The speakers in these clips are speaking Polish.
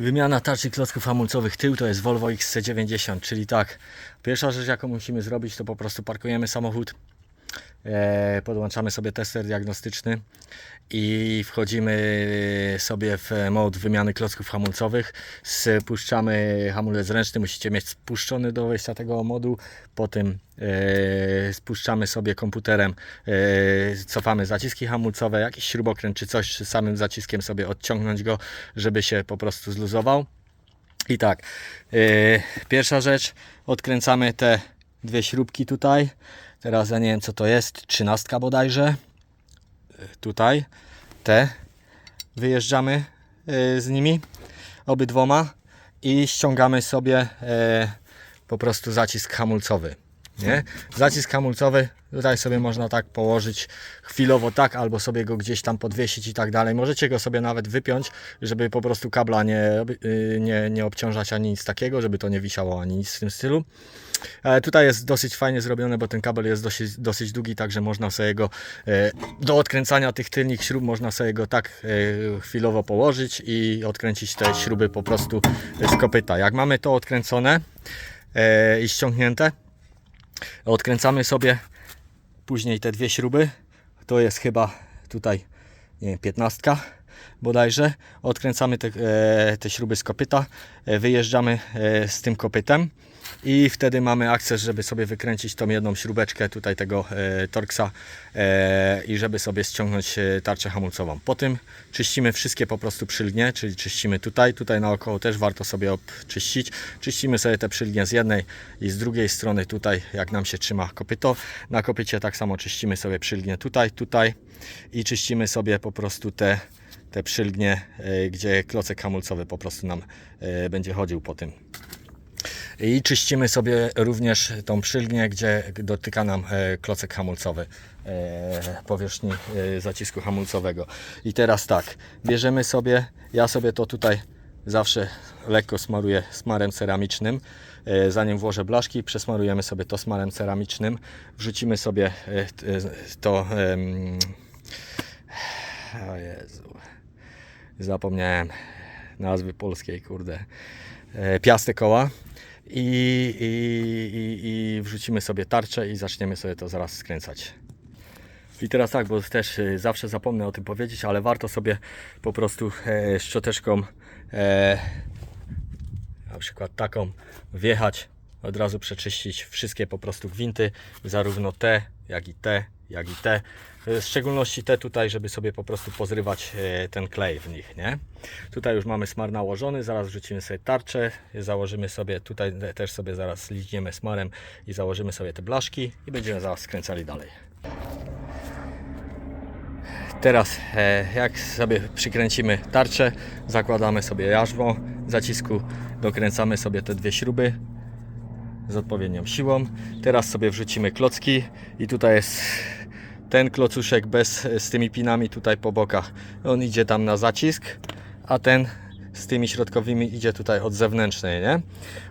Wymiana tarczy klocków hamulcowych tył to jest Volvo XC90, czyli tak, pierwsza rzecz jaką musimy zrobić to po prostu parkujemy samochód, podłączamy sobie tester diagnostyczny i wchodzimy sobie w mod wymiany klocków hamulcowych, spuszczamy hamulec ręczny, musicie mieć spuszczony do wejścia tego modu, potem e, spuszczamy sobie komputerem, e, cofamy zaciski hamulcowe, jakiś śrubokręt czy coś, czy samym zaciskiem sobie odciągnąć go, żeby się po prostu zluzował. I tak, e, pierwsza rzecz, odkręcamy te dwie śrubki tutaj. Teraz ja nie wiem co to jest, trzynastka bodajże. E, Tutaj, te. Wyjeżdżamy e, z nimi, obydwoma i ściągamy sobie e, po prostu zacisk hamulcowy. Nie? Zacisk hamulcowy tutaj sobie można tak położyć chwilowo tak, albo sobie go gdzieś tam podwiesić i tak dalej. Możecie go sobie nawet wypiąć, żeby po prostu kabla nie, y, nie, nie obciążać ani nic takiego, żeby to nie wisiało ani nic w tym stylu. E, Tutaj jest dosyć fajnie zrobione, bo ten kabel jest dosyć, dosyć długi, także można sobie go e, do odkręcania tych tylnych śrub można sobie go tak e, chwilowo położyć i odkręcić te śruby po prostu z kopyta. Jak mamy to odkręcone i ściągnięte, odkręcamy sobie później te dwie śruby. To jest chyba tutaj nie wiem, 15 bodajże. Odkręcamy te, e, te śruby z kopyta, e, wyjeżdżamy e, z tym kopytem i wtedy mamy akces, żeby sobie wykręcić tą jedną śrubeczkę tutaj tego e, Torxa e, i żeby sobie ściągnąć e, tarczę hamulcową. Po tym czyścimy wszystkie po prostu przylgnie, czyli czyścimy tutaj, tutaj naokoło też warto sobie obczyścić. Czyścimy sobie te przylgnie z jednej i z drugiej strony tutaj, jak nam się trzyma kopyto. Na kopycie tak samo czyścimy sobie przylgnie tutaj, tutaj i czyścimy sobie po prostu te te przylgnie, e, gdzie klocek hamulcowy po prostu nam e, będzie chodził po tym. I czyścimy sobie również tą przylgnię, gdzie dotyka nam e, klocek hamulcowy e, powierzchni e, zacisku hamulcowego. I teraz tak, bierzemy sobie, ja sobie to tutaj zawsze lekko smaruję smarem ceramicznym. Zanim włożę blaszki, przesmarujemy sobie to smarem ceramicznym. Wrzucimy sobie to. O Jezu. Zapomniałem nazwy polskiej, kurde. Piasty koła. I, i, i, wrzucimy sobie tarczę i zaczniemy sobie to zaraz skręcać. I teraz tak, bo też e, zawsze zapomnę o tym powiedzieć, ale warto sobie po prostu e, szczoteczką e, na przykład taką wjechać, od razu przeczyścić wszystkie po prostu gwinty, zarówno te, jak i te, jak i te. W szczególności te tutaj, żeby sobie po prostu pozrywać e, ten klej w nich, nie? Tutaj już mamy smar nałożony, zaraz wrzucimy sobie tarczę, założymy sobie, tutaj też sobie zaraz liźniemy smarem i założymy sobie te blaszki i będziemy zaraz skręcali dalej. Teraz e, jak sobie przykręcimy tarczę, zakładamy sobie jarzmo zacisku, dokręcamy sobie te dwie śruby z odpowiednią siłą. Teraz sobie wrzucimy klocki i tutaj jest ten klocuszek bez, z tymi pinami tutaj po bokach. On idzie tam na zacisk, a ten z tymi środkowymi idzie tutaj od zewnętrznej, nie?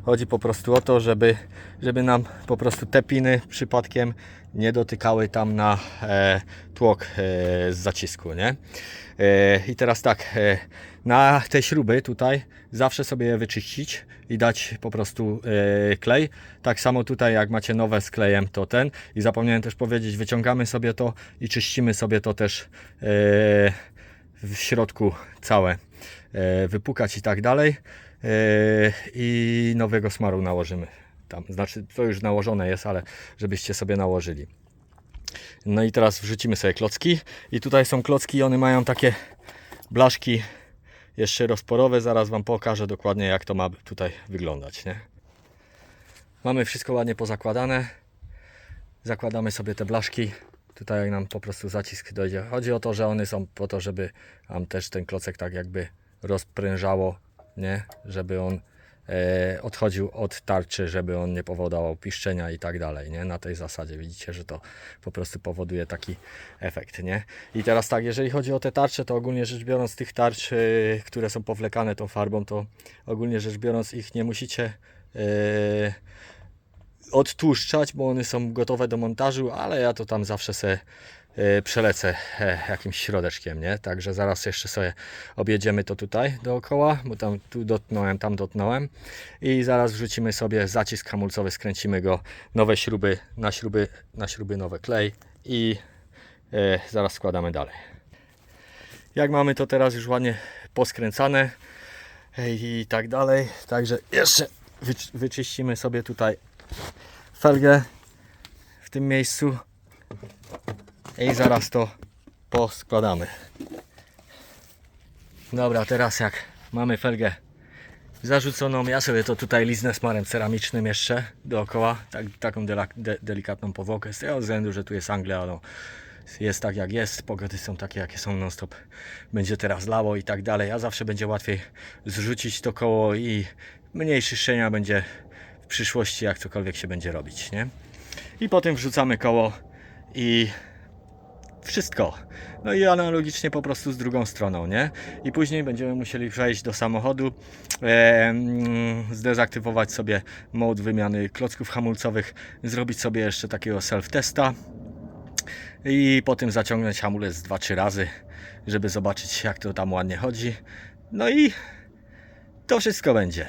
Chodzi po prostu o to, żeby, żeby nam po prostu te piny przypadkiem nie dotykały tam na e, tłok e, z zacisku, nie? E, I teraz tak, e, na te śruby tutaj zawsze sobie je wyczyścić i dać po prostu e, klej. Tak samo tutaj jak macie nowe z klejem to ten. I zapomniałem też powiedzieć, wyciągamy sobie to i czyścimy sobie to też e, w środku całe. E, wypukać i tak dalej. E, I nowego smaru nałożymy. Tam, znaczy to już nałożone jest, ale żebyście sobie nałożyli. No i teraz wrzucimy sobie klocki. I tutaj są klocki i one mają takie blaszki jeszcze rozporowe. Zaraz Wam pokażę dokładnie jak to ma tutaj wyglądać. Nie? Mamy wszystko ładnie pozakładane. Zakładamy sobie te blaszki. Tutaj nam po prostu zacisk dojdzie. Chodzi o to, że one są po to, żeby nam też ten klocek tak jakby rozprężało, nie? Żeby on e, odchodził od tarczy, żeby on nie powodował piszczenia i tak dalej, nie? Na tej zasadzie widzicie, że to po prostu powoduje taki efekt, nie? I teraz tak, jeżeli chodzi o te tarcze, to ogólnie rzecz biorąc tych tarcz, e, które są powlekane tą farbą, to ogólnie rzecz biorąc ich nie musicie e, odtłuszczać, bo one są gotowe do montażu, ale ja to tam zawsze se e, przelecę e, jakimś środeczkiem, nie? Także zaraz jeszcze sobie objedziemy to tutaj dookoła, bo tam tu dotknąłem, tam dotknąłem i zaraz wrzucimy sobie zacisk hamulcowy, skręcimy go, nowe śruby, na śruby, na śruby nowe klej i e, zaraz składamy dalej. Jak mamy to teraz już ładnie poskręcane e, i tak dalej, także jeszcze wyczy- wyczyścimy sobie tutaj felgę w tym miejscu. I zaraz to poskładamy. Dobra, teraz jak mamy felgę zarzuconą, ja sobie to tutaj liznę smarem ceramicznym jeszcze dookoła, tak, taką de, delikatną powłokę, z tego względu, że tu jest Anglia, no, jest tak jak jest, pogody są takie jakie są non stop, będzie teraz lało i tak dalej, a zawsze będzie łatwiej zrzucić to koło i mniej czyszczenia będzie przyszłości, jak cokolwiek się będzie robić, nie? I potem wrzucamy koło i wszystko. No i analogicznie po prostu z drugą stroną, nie? I później będziemy musieli wejść do samochodu, e, zdezaktywować sobie mod wymiany klocków hamulcowych, zrobić sobie jeszcze takiego self-testa i potem zaciągnąć hamulec 2-3 razy, żeby zobaczyć jak to tam ładnie chodzi. No i to wszystko będzie.